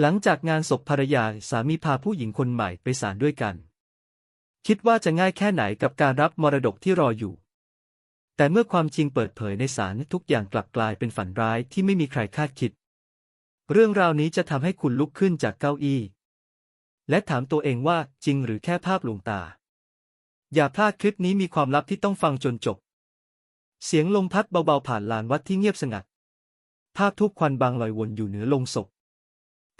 หลังจากงานศพภรรยาสามีพาผู้หญิงคนใหม่ไปศาลด้วยกัน คิดว่าจะง่ายแค่ไหนกับการรับมรดกที่รออยู่ แต่เมื่อความจริงเปิดเผยในศาลทุกอย่างกลับกลายเป็นฝันร้ายที่ไม่มีใครคาดคิด เรื่องราวนี้จะทำให้คุณลุกขึ้นจากเก้าอี้ และถามตัวเองว่าจริงหรือแค่ภาพลวงตา อย่าพลาดคลิปนี้มีความลับที่ต้องฟังจนจบ เสียงลมพัดเบาๆผ่านลานวัดที่เงียบสงัด ภาพทุกควันบางลอยวนอยู่เหนือโลงศพ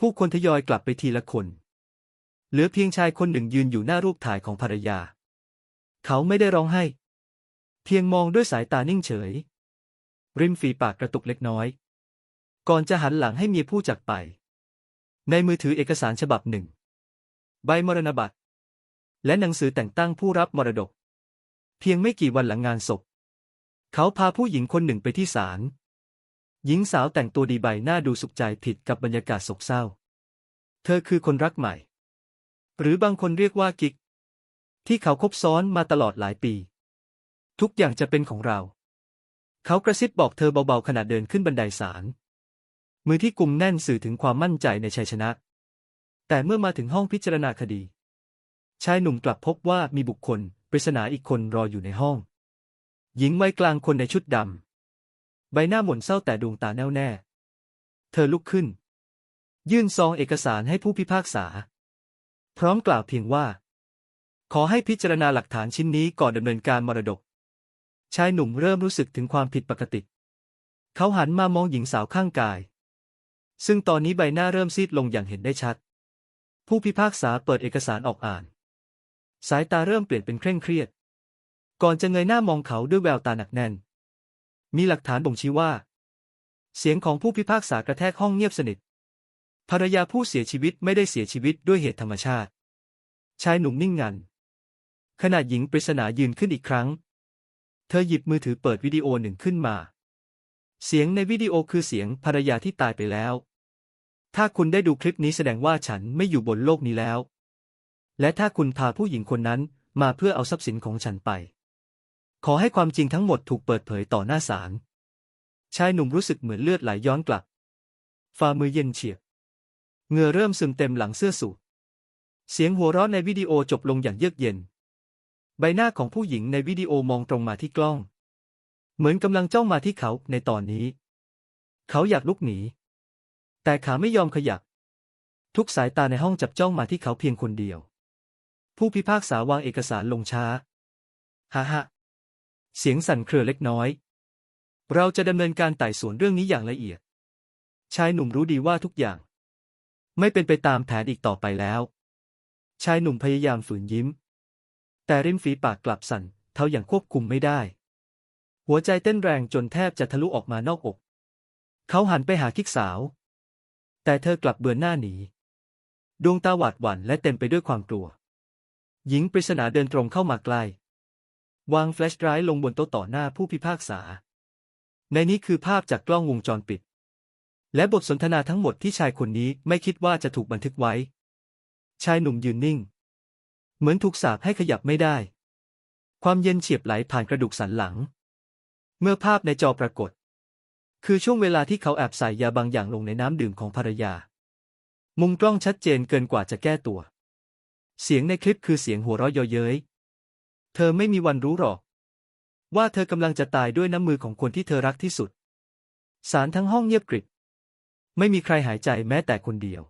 ผู้คนทยอยกลับไปทีละคน เหลือเพียงชายคนหนึ่งยืนอยู่หน้ารูปถ่ายของภรรยา เขาไม่ได้ร้องไห้ เพียงมองด้วยสายตานิ่งเฉย ริมฝีปากกระตุกเล็กน้อย ก่อนจะหันหลังให้เมียผู้จากไป ในมือถือเอกสารฉบับหนึ่ง ใบมรณบัตร และหนังสือแต่งตั้งผู้รับมรดก เพียงไม่กี่วันหลังงานศพ เขาพาผู้หญิงคนหนึ่งไปที่ศาล หญิงสาวแต่งตัวดีใบหน้าดูสุขใจผิดกับบรรยากาศโศกเศร้า เธอคือคนรักใหม่ หรือบางคนเรียกว่ากิ๊ก ที่เขาคบซ้อนมาตลอดหลายปี ทุกอย่างจะเป็นของเรา เขากระซิบบอกเธอเบาๆขณะเดินขึ้นบันไดศาล มือที่กุมแน่นสื่อถึงความมั่นใจในชัยชนะ แต่เมื่อมาถึงห้องพิจารณาคดี ชายหนุ่มกลับพบว่ามีบุคคลปริศนาอีกคนรออยู่ในห้อง หญิงวัยกลางคนในชุดดำ ใบหน้าหม่นเศร้าแต่ดวงตาแน่วแน่ เธอลุกขึ้น ยื่นซองเอกสารให้ผู้พิพากษา พร้อมกล่าวเพียงว่า ขอให้พิจารณาหลักฐานชิ้นนี้ก่อนดำเนินการมรดก ชายหนุ่มเริ่มรู้สึกถึงความผิดปกติ เขาหันมามองหญิงสาวข้างกาย ซึ่งตอนนี้ใบหน้าเริ่มซีดลงอย่างเห็นได้ชัด ผู้พิพากษาเปิดเอกสารออกอ่าน สายตาเริ่มเปลี่ยนเป็นเคร่งเครียด ก่อนจะเงยหน้ามองเขาด้วยแววตาหนักแน่น มีหลักฐานบ่งชี้ว่า เสียงของผู้พิพากษากระแทกห้องเงียบสนิท ภรรยาผู้เสียชีวิตไม่ได้เสียชีวิตด้วยเหตุธรรมชาติ ชายหนุ่มนิ่งงัน ขณะหญิงปริศนายืนขึ้นอีกครั้ง เธอหยิบมือถือเปิดวิดีโอหนึ่งขึ้นมา เสียงในวิดีโอคือเสียงภรรยาที่ตายไปแล้ว ถ้าคุณได้ดูคลิปนี้แสดงว่าฉันไม่อยู่บนโลกนี้แล้ว และถ้าคุณพาผู้หญิงคนนั้นมาเพื่อเอาทรัพย์สินของฉันไป ขอให้ความจริงทั้งหมดถูกเปิดเผยต่อหน้าศาล ชายหนุ่มรู้สึกเหมือนเลือดไหลย้อนกลับ ฝ่ามือเย็นเฉียบ เหงื่อเริ่มซึมเต็มหลังเสื้อสูท เสียงหัวเราะในวิดีโอจบลงอย่างเยือกเย็น ใบหน้าของผู้หญิงในวิดีโอมองตรงมาที่กล้อง เหมือนกำลังจ้องมาที่เขาในตอนนี้ เขาอยากลุกหนี แต่ขาไม่ยอมขยับ ทุกสายตาในห้องจับจ้องมาที่เขาเพียงคนเดียว ผู้พิพากษาวางเอกสารลงช้า ฮ่าฮ่า เสียงสั่นเครือเล็กน้อย เราจะดำเนินการไต่สวนเรื่องนี้อย่างละเอียด ชายหนุ่มรู้ดีว่าทุกอย่าง ไม่เป็นไปตามแผนอีกต่อไปแล้ว ชายหนุ่มพยายามฝืนยิ้ม แต่ริมฝีปากกลับสั่นเท่าอย่างควบคุมไม่ได้ หัวใจเต้นแรงจนแทบจะทะลุออกมานอกอก เขาหันไปหาคิกสาว แต่เธอกลับเบือนหน้าหนี ดวงตาหวาดหวั่นและเต็มไปด้วยความกลัว หญิงปริศนาเดินตรงเข้ามาใกล้ วางแฟลชไดรฟ์ลงบนโต๊ะต่อหน้าผู้พิพากษา ในนี้คือภาพจากกล้องวงจรปิด และบทสนทนาทั้งหมดที่ชายคนนี้ไม่คิดว่าจะถูกบันทึกไว้ ชายหนุ่มยืนนิ่ง เหมือนถูกสาปให้ขยับไม่ได้ ความเย็นเฉียบไหลผ่านกระดูกสันหลัง เมื่อภาพในจอปรากฏ คือช่วงเวลาที่เขาแอบใส่ยาบางอย่างลงในน้ำดื่มของภรรยา มุมกล้องชัดเจนเกินกว่าจะแก้ตัว เสียงในคลิปคือเสียงหัวเราะเยาะเย้ย เธอไม่มีวันรู้หรอก ว่าเธอกำลังจะตายด้วยน้ำมือของคนที่เธอรักที่สุด สารทั้งห้องเงียบกริบ ไม่มีใครหายใจแม้แต่คนเดียว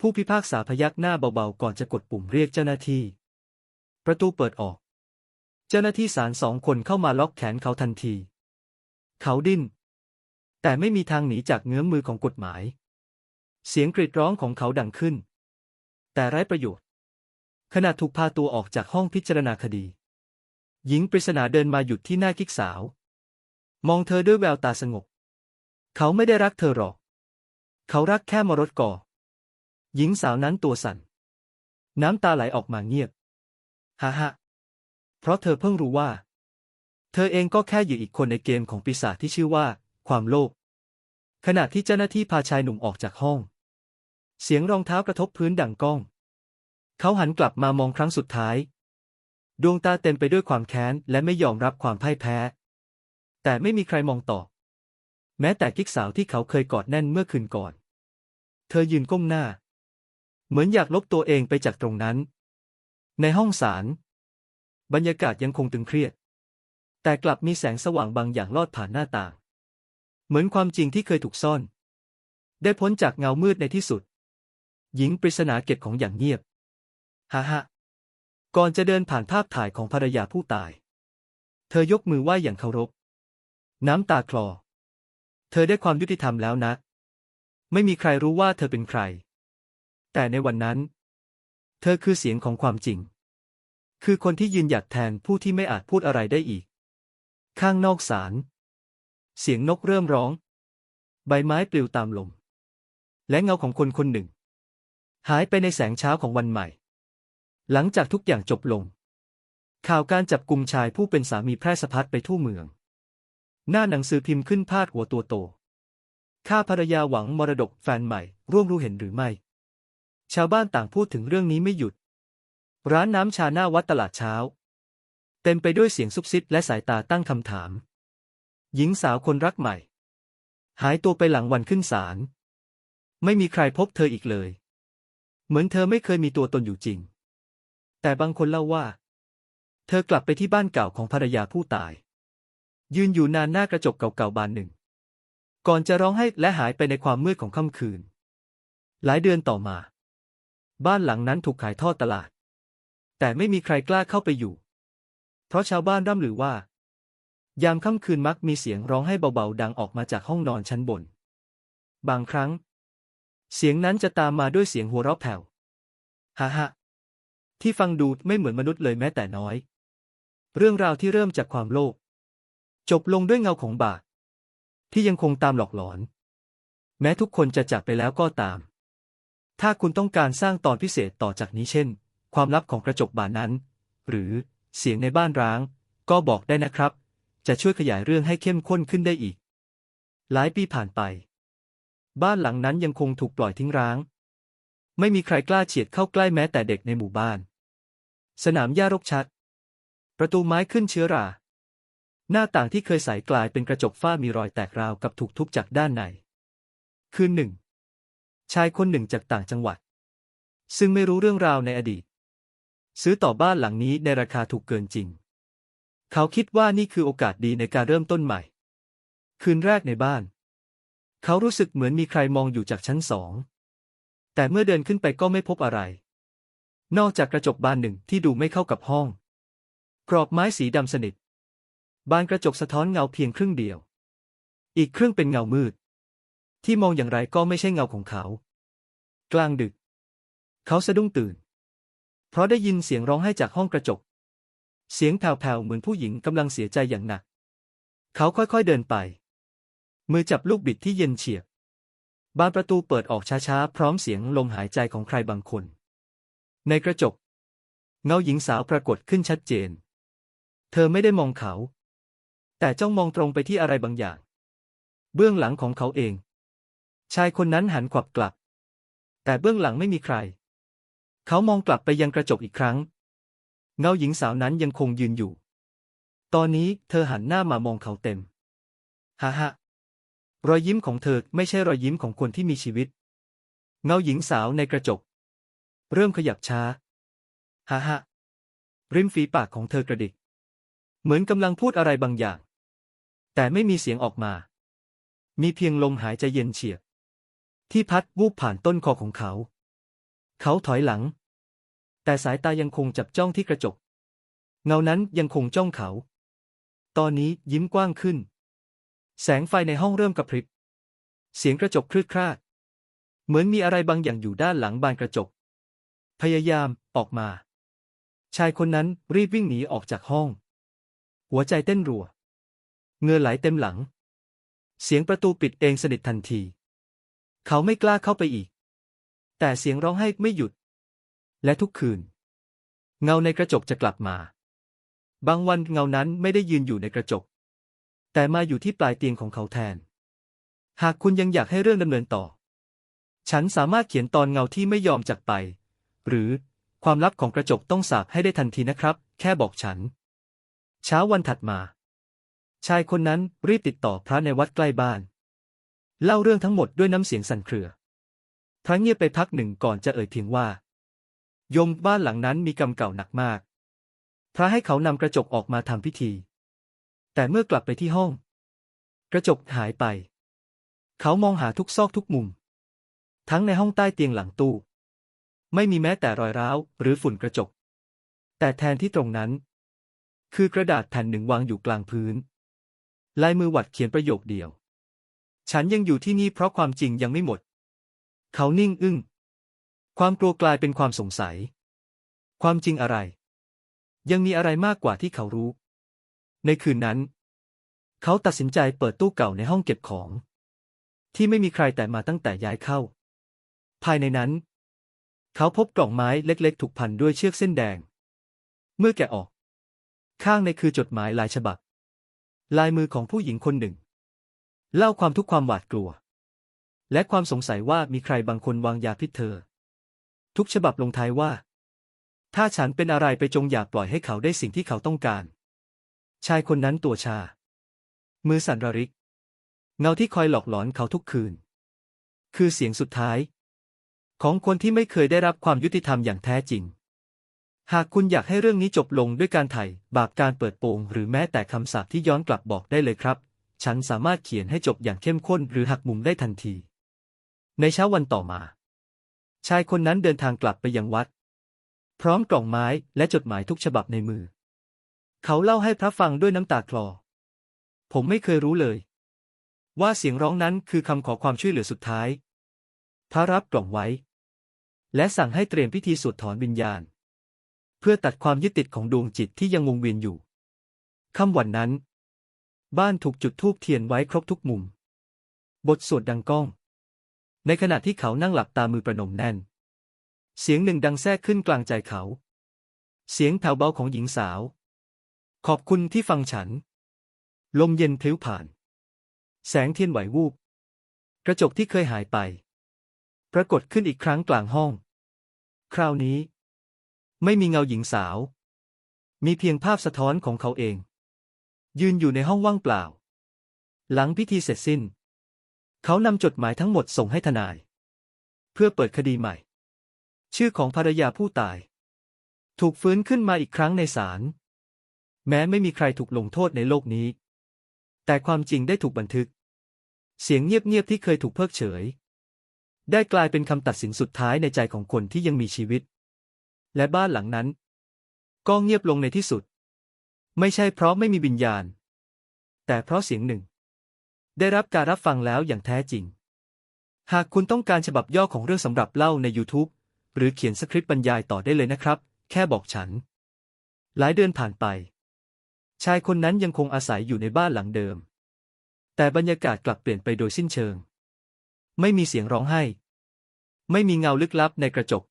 ผู้พิพากษาพยักหน้าเบาๆ ก่อนจะกดปุ่มเรียกเจ้าหน้าที่ ประตูเปิดออก เจ้าหน้าที่ศาลสองคนเข้ามาล็อกแขนเขาทันที เขาดิ้น แต่ไม่มีทางหนีจากเงื้อมมือของกฎหมาย เสียงกรีดร้องของเขาดังขึ้น แต่ไร้ประโยชน์ ขณะถูกพาตัวออกจากห้องพิจารณาคดี หญิงปริศนาเดินมาหยุดที่หน้ากิ๊กสาว มองเธอด้วยแววตาสงบ เขาไม่ได้รักเธอหรอก เขารักแค่มรดกอหญิงสาวนั้นตัวสั่น น้ำตาไหลออกมาเงียบฮ่าฮ่าเพราะเธอเพิ่งรู้ว่า เธอเองก็แค่อยู่อีกคนในเกมของปีศาจที่ชื่อว่า ความโลภขณะที่เจ้าหน้าที่พาชายหนุ่มออกจากห้อง เสียงรองเท้ากระทบพื้นดังก้อง เขาหันกลับมามองครั้งสุดท้าย ดวงตาเต็มไปด้วยความแค้นและไม่ยอมรับความพ่ายแพ้ แต่ไม่มีใครมองต่อ แม้แต่กิ๊กสาวที่เขาเคยกอดแน่นเมื่อคืนก่อน เธอยืนก้มหน้า เหมือนอยากลบตัวเองไปจากตรงนั้น ในห้องศาลบรรยากาศยังคงตึงเครียด แต่กลับมีแสงสว่างบางอย่างลอดผ่านหน้าต่าง เหมือนความจริงที่เคยถูกซ่อน ได้พ้นจากเงามืดในที่สุด หญิงปริศนาเก็บของอย่างเงียบ ฮ่าฮ่าก่อนจะเดินผ่านภาพถ่ายของภรรยาผู้ตาย เธอยกมือไหว้อย่างเคารพ น้ำตาคลอ เธอได้ความยุติธรรมแล้วนะ ไม่มีใครรู้ว่าเธอเป็นใคร แต่ในวันนั้น เธอคือเสียงของความจริง คือคนที่ยืนหยัดแทนผู้ที่ไม่อาจพูดอะไรได้อีก ข้างนอกศาล เสียงนกเริ่มร้อง ใบไม้ปลิวตามลม และเงาของคนคนหนึ่ง หายไปในแสงเช้าของวันใหม่ หลังจากทุกอย่างจบลง ข่าวการจับกลุ่มชายผู้เป็นสามีแพร่สะพัดไปทั่วเมือง หน้าหนังสือพิมพ์ขึ้นพาดหัวตัวโตข้าภรรยาหวังมรดกแฟนใหม่ ร่วมรู้เห็นหรือไม่ ชาวบ้านต่างพูดถึงเรื่องนี้ไม่หยุด ร้านน้ำชาหน้าวัดตลาดเช้า เต็มไปด้วยเสียงซุบซิบและสายตาตั้งคำถาม หญิงสาวคนรักใหม่ หายตัวไปหลังวันขึ้นศาลไม่มีใครพบเธออีกเลย เหมือนเธอไม่เคยมีตัวตนอยู่จริง แต่บางคนเล่าว่า เธอกลับไปที่บ้านเก่าของภรรยาผู้ตาย ยืนอยู่นานหน้ากระจกเก่าๆบานหนึ่ง ก่อนจะร้องไห้และหายไปในความมืดของค่ำคืน หลายเดือนต่อมา บ้านหลังนั้นถูกขายทอดตลาด แต่ไม่มีใครกล้าเข้าไปอยู่ เพราะชาวบ้านร่ำลือว่า ยามค่ำคืนมักมีเสียงร้องให้เบาๆ ดังออกมาจากห้องนอนชั้นบน บางครั้ง เสียงนั้นจะตามมาด้วยเสียงหัวเราะแผ่วฮ่าฮ่า ที่ฟังดูไม่เหมือนมนุษย์เลยแม้แต่น้อย เรื่องราวที่เริ่มจากความโลภจบลงด้วยเงาของบาปที่ยังคงตามหลอกหลอน แม้ทุกคนจะจากไปแล้วก็ตาม ถ้าคุณต้องการสร้างตอนพิเศษต่อจากนี้เช่น ความลับของกระจกบานนั้น หรือเสียงในบ้านร้าง ก็บอกได้นะครับ จะช่วยขยายเรื่องให้เข้มข้นขึ้นได้อีก หลายปีผ่านไป บ้านหลังนั้นยังคงถูกปล่อยทิ้งร้าง ไม่มีใครกล้าเฉียดเข้าใกล้แม้แต่เด็กในหมู่บ้าน สนามหญ้ารกชัด ประตูไม้ขึ้นเชื้อรา หน้าต่างที่เคยใสกลายเป็นกระจกฝ้ามีรอยแตกราวกับถูกทุบจากด้านใน คืนหนึ่ง ชายคนหนึ่งจากต่างจังหวัด ซึ่งไม่รู้เรื่องราวในอดีต ซื้อต่อบ้านหลังนี้ในราคาถูกเกินจริง เขาคิดว่านี่คือโอกาสดีในการเริ่มต้นใหม่ คืนแรกในบ้าน เขารู้สึกเหมือนมีใครมองอยู่จากชั้นสอง แต่เมื่อเดินขึ้นไปก็ไม่พบอะไร นอกจากกระจกบานหนึ่งที่ดูไม่เข้ากับห้อง กรอบไม้สีดำสนิท บานกระจกสะท้อนเงาเพียงครึ่งเดียว อีกครึ่งเป็นเงามืด ที่มองอย่างไรก็ไม่ใช่เงาของเขา กลางดึก เขาสะดุ้งตื่น เพราะได้ยินเสียงร้องไห้จากห้องกระจก เสียงแผ่วๆเหมือนผู้หญิงกำลังเสียใจอย่างหนัก เขาค่อยๆเดินไป มือจับลูกบิดที่เย็นเฉียบ บานประตูเปิดออกช้าๆ พร้อมเสียงลมหายใจของใครบางคน ในกระจก เงาหญิงสาวปรากฏขึ้นชัดเจน เธอไม่ได้มองเขา แต่จ้องมองตรงไปที่อะไรบางอย่าง เบื้องหลังของเขาเอง ชายคนนั้นหันขวับกลับ แต่เบื้องหลังไม่มีใคร เขามองกลับไปยังกระจกอีกครั้ง เงาหญิงสาวนั้นยังคงยืนอยู่ ตอนนี้เธอหันหน้ามามองเขาเต็มฮ่าฮ่ารอยยิ้มของเธอไม่ใช่รอยยิ้มของคนที่มีชีวิต เงาหญิงสาวในกระจก เริ่มขยับช้าฮ่าฮ่าริมฝีปากของเธอกระดิก เหมือนกำลังพูดอะไรบางอย่าง แต่ไม่มีเสียงออกมา มีเพียงลมหายใจเย็นเฉียบที่พัดวูบผ่านต้นคอของเขา เขาถอยหลัง แต่สายตายังคงจับจ้องที่กระจก เงานั้นยังคงจ้องเขา ตอนนี้ยิ้มกว้างขึ้น แสงไฟในห้องเริ่มกระพริบ เสียงกระจกคลืดคลาด เหมือนมีอะไรบางอย่างอยู่ด้านหลังบานกระจก พยายามออกมา ชายคนนั้นรีบวิ่งหนีออกจากห้อง หัวใจเต้นรัวเงื่อไหลเต็มหลัง เสียงประตูปิดเองสนิททันที เขาไม่กล้าเข้าไปอีก แต่เสียงร้องไห้ไม่หยุด และทุกคืน เงาในกระจกจะกลับมา บางวันเงานั้นไม่ได้ยืนอยู่ในกระจก แต่มาอยู่ที่ปลายเตียงของเขาแทน หากคุณยังอยากให้เรื่องดำเนินต่อ ฉันสามารถเขียนตอนเงาที่ไม่ยอมจากไป หรือ ความลับของกระจกต้องสาบให้ได้ทันทีนะครับ แค่บอกฉัน เช้าวันถัดมา ชายคนนั้นรีบติดต่อพระในวัดใกล้บ้าน เล่าเรื่องทั้งหมดด้วยน้ำเสียงสั่นเครือ พระเงียบไปพักหนึ่งก่อนจะเอ่ยเพียงว่า ยมบ้านหลังนั้นมีกรรมเก่าหนักมาก พระให้เขานำกระจกออกมาทำพิธี แต่เมื่อกลับไปที่ห้อง กระจกหายไป เขามองหาทุกซอกทุกมุม ทั้งในห้องใต้เตียงหลังตู้ ไม่มีแม้แต่รอยร้าวหรือฝุ่นกระจก แต่แทนที่ตรงนั้น คือกระดาษแผ่นหนึ่งวางอยู่กลางพื้น ลายมือหวัดเขียนประโยคเดียว ฉันยังอยู่ที่นี่เพราะความจริงยังไม่หมด เขานิ่งอึ้ง ความกลัวกลายเป็นความสงสัย ความจริงอะไร ยังมีอะไรมากกว่าที่เขารู้ ในคืนนั้น เขาตัดสินใจเปิดตู้เก่าในห้องเก็บของ ที่ไม่มีใครแต่มาตั้งแต่ย้ายเข้า ภายในนั้น เขาพบกล่องไม้เล็กๆ ถูกพันด้วยเชือกเส้นแดง เมื่อแกะออก ข้างในคือจดหมายลายฉบับ ลายมือของผู้หญิงคนหนึ่ง เล่าความทุกข์ความหวาดกลัว และความสงสัยว่ามีใครบางคนวางยาพิษเธอ ทุกฉบับลงท้ายว่า ถ้าฉันเป็นอะไรไปจงอย่าปล่อยให้เขาได้สิ่งที่เขาต้องการ ชายคนนั้นตัวชา มือสั่นระริก เงาที่คอยหลอกหลอนเขาทุกคืน คือเสียงสุดท้าย ของคนที่ไม่เคยได้รับความยุติธรรมอย่างแท้จริง หากคุณอยากให้เรื่องนี้จบลงด้วยการไถ่บาปการเปิดโปงหรือแม้แต่คำสาปที่ย้อนกลับบอกได้เลยครับ ฉันสามารถเขียนให้จบอย่างเข้มข้นหรือหักมุมได้ทันที ในเช้าวันต่อมา ชายคนนั้นเดินทางกลับไปยังวัด พร้อมกล่องไม้และจดหมายทุกฉบับในมือ เขาเล่าให้พระฟังด้วยน้ำตาคลอ ผมไม่เคยรู้เลย ว่าเสียงร้องนั้นคือคำขอความช่วยเหลือสุดท้ายพระรับกล่องไว้ และสั่งให้เตรียมพิธีสวดถอนวิญญาณ เพื่อตัดความยึดติดของดวงจิตที่ยังวงเวียนอยู่ค่ำวันนั้น บ้านถูกจุดธูปเทียนไว้ครบทุกมุม บทสวดดังก้อง ในขณะที่เขานั่งหลับตามือประนมแน่น เสียงหนึ่งดังแทรกขึ้นกลางใจเขา เสียงแผ่วเบาของหญิงสาว ขอบคุณที่ฟังฉัน ลมเย็นพลิ้วผ่าน แสงเทียนไหววูบ กระจกที่เคยหายไป ปรากฏขึ้นอีกครั้งกลางห้อง คราวนี้ ไม่มีเงาหญิงสาว มีเพียงภาพสะท้อนของเขาเอง ยืนอยู่ในห้องว่างเปล่า หลังพิธีเสร็จสิ้น เขานำจดหมายทั้งหมดส่งให้ทนาย เพื่อเปิดคดีใหม่ ชื่อของภรรยาผู้ตาย ถูกฟื้นขึ้นมาอีกครั้งในศาลแม้ไม่มีใครถูกลงโทษในโลกนี้ แต่ความจริงได้ถูกบันทึก เสียงเงียบๆที่เคยถูกเพิกเฉย ได้กลายเป็นคำตัดสินสุดท้ายในใจของคนที่ยังมีชีวิต และบ้านหลังนั้น ก็เงียบลงในที่สุด ไม่ใช่เพราะไม่มีวิญญาณ แต่เพราะเสียงหนึ่ง ได้รับการรับฟังแล้วอย่างแท้จริง หากคุณต้องการฉบับย่อของเรื่องสำหรับเล่าใน YouTube หรือเขียนสคริปต์บรรยายต่อได้เลยนะครับ แค่บอกฉัน หลายเดือนผ่านไป ชายคนนั้นยังคงอาศัยอยู่ในบ้านหลังเดิม แต่บรรยากาศกลับเปลี่ยนไปโดยสิ้นเชิง ไม่มีเสียงร้องไห้ ไม่มีเงาลึกลับในกระจก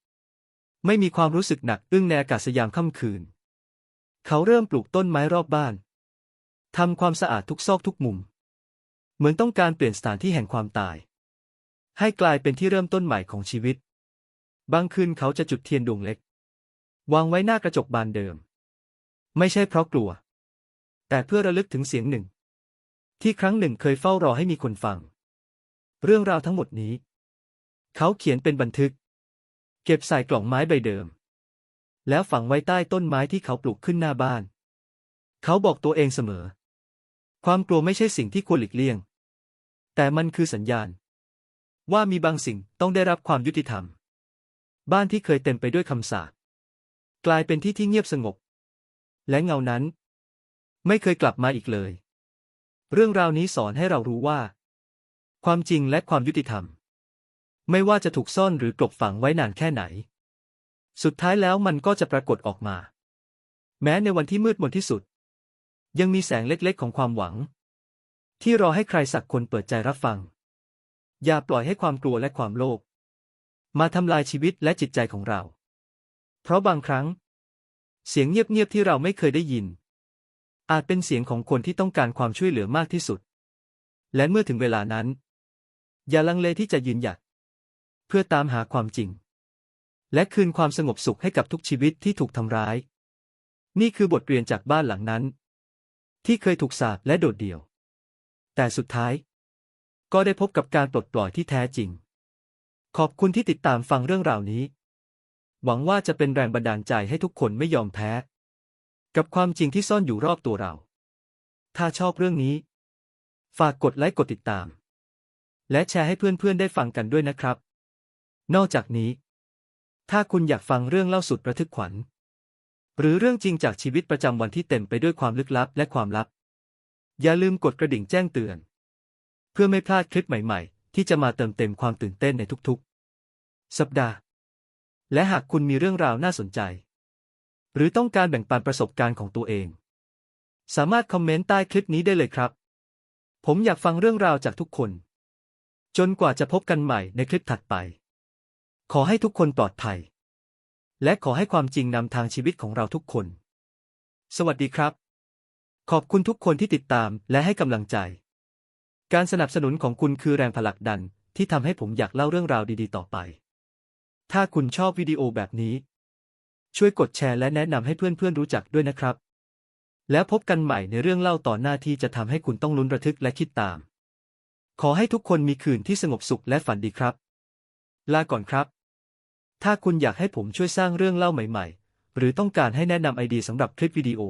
ไม่มีความรู้สึกหนักอึ้งในอากาศยามค่ำคืน เขาเริ่มปลูกต้นไม้รอบบ้านทำความสะอาดทุกซอกทุกมุม เหมือนต้องการเปลี่ยนสถานที่แห่งความตาย ให้กลายเป็นที่เริ่มต้นใหม่ของชีวิต บางคืนเขาจะจุดเทียนดวงเล็ก วางไว้หน้ากระจกบานเดิม ไม่ใช่เพราะกลัว แต่เพื่อระลึกถึงเสียงหนึ่ง ที่ครั้งหนึ่งเคยเฝ้ารอให้มีคนฟัง เรื่องราวทั้งหมดนี้ เขาเขียนเป็นบันทึก เก็บใส่กล่องไม้ใบเดิม แล้วฝังไว้ใต้ต้นไม้ที่เขาปลูกขึ้นหน้าบ้าน เขาบอกตัวเองเสมอ ความกลัวไม่ใช่สิ่งที่ควรหลีกเลี่ยง แต่มันคือสัญญาณ ว่ามีบางสิ่งต้องได้รับความยุติธรรม บ้านที่เคยเต็มไปด้วยคำสาปกลายเป็นที่ที่เงียบสงบ และเงานั้น ไม่เคยกลับมาอีกเลย เรื่องราวนี้สอนให้เรารู้ว่า ความจริงและความยุติธรรม ไม่ว่าจะถูกซ่อนหรือกลบฝังไว้นานแค่ไหน สุดท้ายแล้วมันก็จะปรากฏออกมา แม้ในวันที่มืดมนที่สุด ยังมีแสงเล็กๆของความหวัง ที่รอให้ใครสักคนเปิดใจรับฟัง อย่าปล่อยให้ความกลัวและความโลภมาทำลายชีวิตและจิตใจของเรา เพราะบางครั้ง เสียงเงียบๆที่เราไม่เคยได้ยิน อาจเป็นเสียงของคนที่ต้องการความช่วยเหลือมากที่สุด และเมื่อถึงเวลานั้น อย่าลังเลที่จะยืนหยัด เพื่อตามหาความจริง และคืนความสงบสุขให้กับทุกชีวิตที่ถูกทำร้าย นี่คือบทเรียนจากบ้านหลังนั้น ที่เคยถูกสาปและโดดเดี่ยว แต่สุดท้าย ก็ได้พบกับการปลดปล่อยที่แท้จริง ขอบคุณที่ติดตามฟังเรื่องราวนี้ หวังว่าจะเป็นแรงบันดาลใจให้ทุกคนไม่ยอมแพ้ กับความจริงที่ซ่อนอยู่รอบตัวเรา ถ้าชอบเรื่องนี้ ฝากกดไลค์กดติดตาม และแชร์ให้เพื่อนๆได้ฟังกันด้วยนะครับ นอกจากนี้ ถ้าคุณอยากฟังเรื่องเล่าสุดระทึกขวัญ หรือเรื่องจริงจากชีวิตประจำวันที่เต็มไปด้วยความลึกลับและความลับ อย่าลืมกดกระดิ่งแจ้งเตือน เพื่อไม่พลาดคลิปใหม่ๆ ที่จะมาเติมเต็มความตื่นเต้นในทุกๆ สัปดาห์ และหากคุณมีเรื่องราวน่าสนใจ หรือต้องการแบ่งปันประสบการณ์ของตัวเอง สามารถคอมเมนต์ใต้คลิปนี้ได้เลยครับ ผมอยากฟังเรื่องราวจากทุกคน จนกว่าจะพบกันใหม่ในคลิปถัดไป ขอให้ทุกคนปลอดภัย และขอให้ความจริงนำทางชีวิตของเราทุกคน สวัสดีครับ ขอบคุณทุกคนที่ติดตามและให้กำลังใจ การสนับสนุนของคุณคือแรงผลักดันที่ทำให้ผมอยากเล่าเรื่องราวดีๆ ต่อไป ถ้าคุณชอบวิดีโอแบบนี้ ช่วยกดแชร์และแนะนำให้เพื่อนๆรู้จักด้วยนะครับ แล้วพบกันใหม่ในเรื่องเล่าต่อหน้าที่จะทำให้คุณต้องลุ้นระทึกและคิดตาม ขอให้ทุกคนมีคืนที่สงบสุขและฝันดีครับ ลาก่อนครับ ถ้าคุณอยากให้ผมช่วยสร้างเรื่องเล่าใหม่ ๆ หรือต้องการให้แนะนำไอเดียสำหรับคลิปวิดีโอ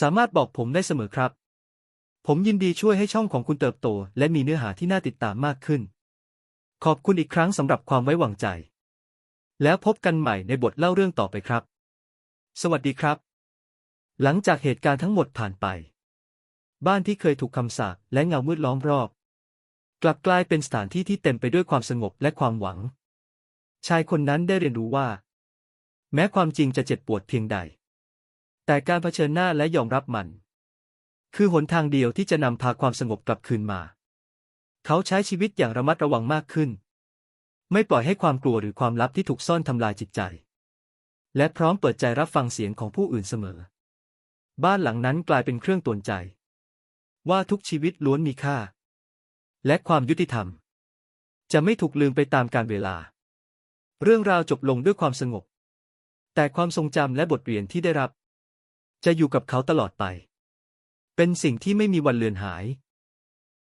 สามารถบอกผมได้เสมอครับ ผมยินดีช่วยให้ช่องของคุณเติบโต และมีเนื้อหาที่น่าติดตามมากขึ้น ขอบคุณอีกครั้งสำหรับความไว้วางใจ แล้วพบกันใหม่ในบทเล่าเรื่องต่อไปครับ สวัสดีครับ หลังจากเหตุการณ์ทั้งหมดผ่านไป บ้านที่เคยถูกคำสาปและเงามืดล้อมรอบ กลับกลายเป็นสถานที่ที่เต็มไปด้วยความสงบและความหวัง ชายคนนั้นได้เรียนรู้ว่า แม้ความจริงจะเจ็บปวดเพียงใด แต่การเผชิญหน้าและยอมรับมัน คือหนทางเดียวที่จะนำพาความสงบกลับคืนมา เขาใช้ชีวิตอย่างระมัดระวังมากขึ้น ไม่ปล่อยให้ความกลัวหรือความลับที่ถูกซ่อนทำลายจิตใจ และพร้อมเปิดใจรับฟังเสียงของผู้อื่นเสมอ บ้านหลังนั้นกลายเป็นเครื่องตวนใจ ว่าทุกชีวิตล้วนมีค่า และความยุติธรรม จะไม่ถูกลืมไปตามกาลเวลา เรื่องราวจบลงด้วยความสงบ แต่ความทรงจำและบทเรียนที่ได้รับ จะอยู่กับเขาตลอดไป เป็นสิ่งที่ไม่มีวันเลือนหาย